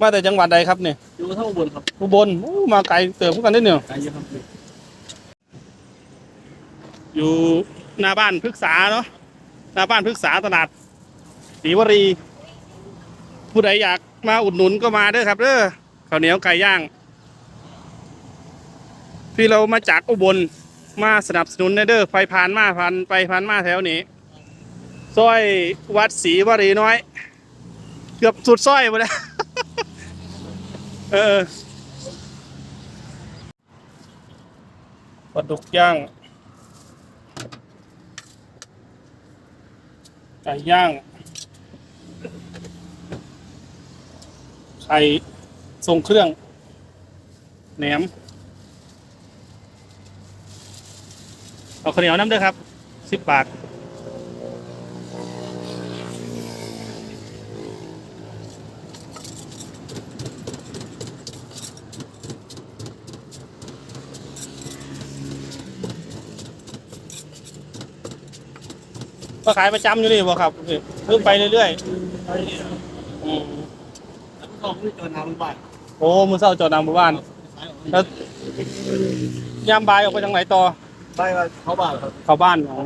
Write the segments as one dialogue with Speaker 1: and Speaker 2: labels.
Speaker 1: มาแต่จังหวัดใดครับเนี่ย
Speaker 2: อยู่เท่าอุบลครับ
Speaker 1: อุบลโอ้มาไกลเติมกันได้เนี่ย
Speaker 2: ไกลเยอะครับ
Speaker 1: อยู่หน้าบ้านพฤกษาเนาะหน้าบ้านพฤกษาตลาดศรีวรี ผู้ใดอยากมาอุดหนุนก็มาเด้อครับเด้อข้าวเหนียวไก่ย่างที่เรามาจากอุบลมาสนับสนุนเด้อไปผ่านมาผ่านไปผ่านมาแถวนี้ซอยวัดศรีวรีน้อย เกือบสุดซอยหมดแล้ว เออปลาดุกย่าง ไก่ย่าง ไข่ทรงเครื่อง แหนม เอาข้าวเหนียวน้ำด้วยครับ สิบบาท ก็ขายประจำอยู่นี่บ่ครับเพิ่งไปเรื่อยๆอืม
Speaker 2: แล้วก็ไม่เจอน้ำบ่าย
Speaker 1: โอ้มือเศร้าจอดนางหมู่บ้าน แล้วยามบ่ายออกไปทางไหนต่อ
Speaker 2: ไปว่าเขาบ้านครับ
Speaker 1: เข้าบ้านอ๋อ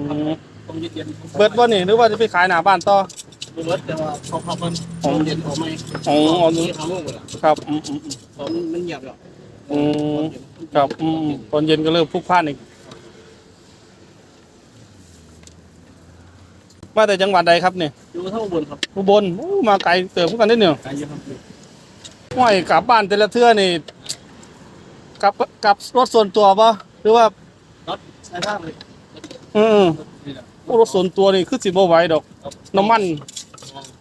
Speaker 2: ต้มเย็นๆ
Speaker 1: เบิดบ่นี่หรือว่าจะไปขายหน้าบ้านต่อ
Speaker 2: เบิดแต่ว่าเขาเขามันต้มเย็นเขาไม่
Speaker 1: อ๋ออ๋อ
Speaker 2: ที่เขาโม่หมดละ
Speaker 1: ครับอืมอืมอืม
Speaker 2: เขามันเงียบแล้ว
Speaker 1: อืมครับอืมอืมตอนเย็นก็เริ่มพลุกพล่านอีก มาแต่จังหวัดใดครับเนี่ย
Speaker 2: อยู่เท่าอุบลครับ
Speaker 1: อุบลโอ้มาไกลเติมกันได้เนี่ย
Speaker 2: ไกลเยอะครับ
Speaker 1: ห้อยกลับบ้านแต่ละเทื่อนี่กลับกลับรถส่วนตัวปะหรือว่า
Speaker 2: รถใช้ทางเลย
Speaker 1: อืม
Speaker 2: นี่แหละ
Speaker 1: ๆรถส่วนตัวนี่คือสิบ่ไหวดอก น้ำมัน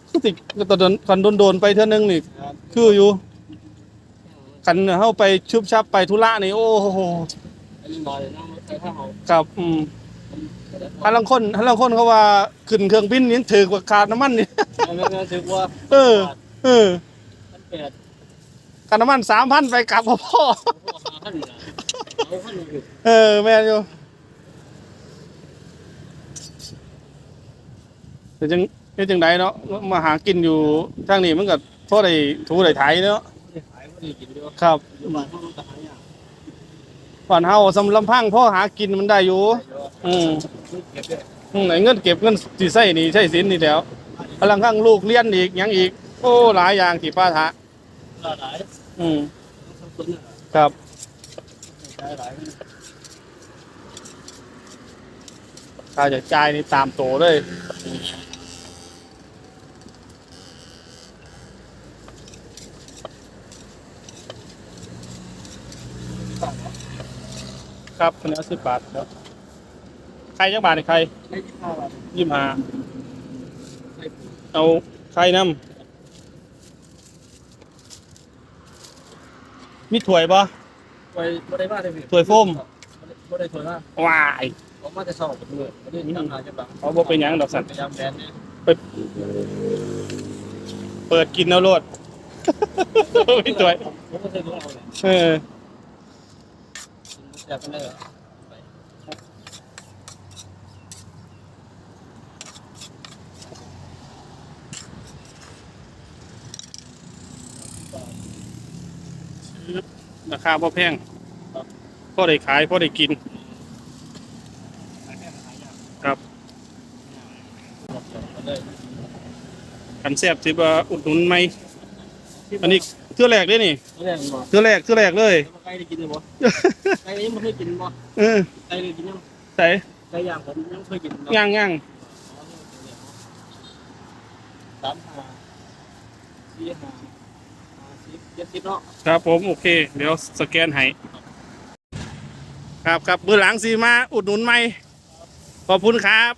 Speaker 1: คือสิตอนเดินคันโดนๆไปเท่านึงนี่ คืออยู่คันเข้าไปชุบชับไปธุระนี่โอ้โห
Speaker 2: อันนี้น้อยนะใช้ทางเขา
Speaker 1: กับอืม ฮันลังคนฮันลังคนเขาว่าขึ้นเครื่องบินยังถือกว่าขาดน้ำมันนี่
Speaker 2: ไม่ไม่ถือว่า
Speaker 1: เออ เออ
Speaker 2: ท่านแปด
Speaker 1: ขาดน้ำมันสามพันไปกลับพ่อพ่อ
Speaker 2: ท่านนะเอาท่านอยู่
Speaker 1: เออ แม่นอยู่แต่จังเป็นจังไดเนาะมาหากินอยู่ทางนี้มันก็พอได้ถูได้ไถเนาะ
Speaker 2: ไม่ได้ขายไม่ได้กินด้วย
Speaker 1: ครับ
Speaker 2: อยู่บ้านเขาต้องหาอย่าง
Speaker 1: ก่อนเฮาสำลำพังพ่อหากินมันได้อยู่ อืมอืมไหนเงินเก็บเงินสิใช้นี่ใช้สินนี่แหล้วพลังข้างลูกเรียนอีกหยังอีก โอ้หลายอย่างที่ป้าทะ
Speaker 2: หลาย
Speaker 1: อืม
Speaker 2: สับสนเนี่ย
Speaker 1: ครับ
Speaker 2: ใช้หลาย
Speaker 1: ค่าใช้จ่ายนี่ตามโตเลยครับคนนี้สิบบาทครับ ใครจักบาทนี่ใคร
Speaker 2: ไม่ที่ห้าบาท
Speaker 1: ยี่สิบห้า
Speaker 2: ใส่ปุ๋ย
Speaker 1: เอาใครน้ำมีถ้วยปะ
Speaker 2: ไว้ไม่ได้มาได้พี่
Speaker 1: ถ้วยโฟม
Speaker 2: ไม่ได้ถวยมา
Speaker 1: ว้าย
Speaker 2: ผมมาจะสอบกับมือไม่ได้ทำงานจะบัง
Speaker 1: เขาบอกเป็นหยังดอกสัน
Speaker 2: พยายามแบนเนี่ย
Speaker 1: เปิดกินเอาโลดมีถ้วย
Speaker 2: ผมก็เคยรู้เอาเลย
Speaker 1: เออ
Speaker 2: อยากเป็นเลย
Speaker 1: ราคาพอแพงพอได้ขายพอได้กิน ครับ
Speaker 2: เลย
Speaker 1: กันแซ่บสิว่าอุดหนุนไหมอันนี้เทื่อแรกเด้นี่
Speaker 2: ไม่ได้หรอ
Speaker 1: เทื่อแรกเทื่อแรกเลย
Speaker 2: ไก่ได้กินเลยบ่ไก่ยังไม่เคยกินบ่
Speaker 1: เออ
Speaker 2: ไก่เลยกินยัง
Speaker 1: ใส่
Speaker 2: ไก่ย่างผมยังเคยกิน
Speaker 1: ย่างย่าง
Speaker 2: สามห้าสี่ห้าห้า สิบเจ็ดสิบเนาะ
Speaker 1: ครับผมโอเค เดี๋ยวสแกนให้ครับครับมือหลังสีมาอุดหนุนไหมขอบคุณครับ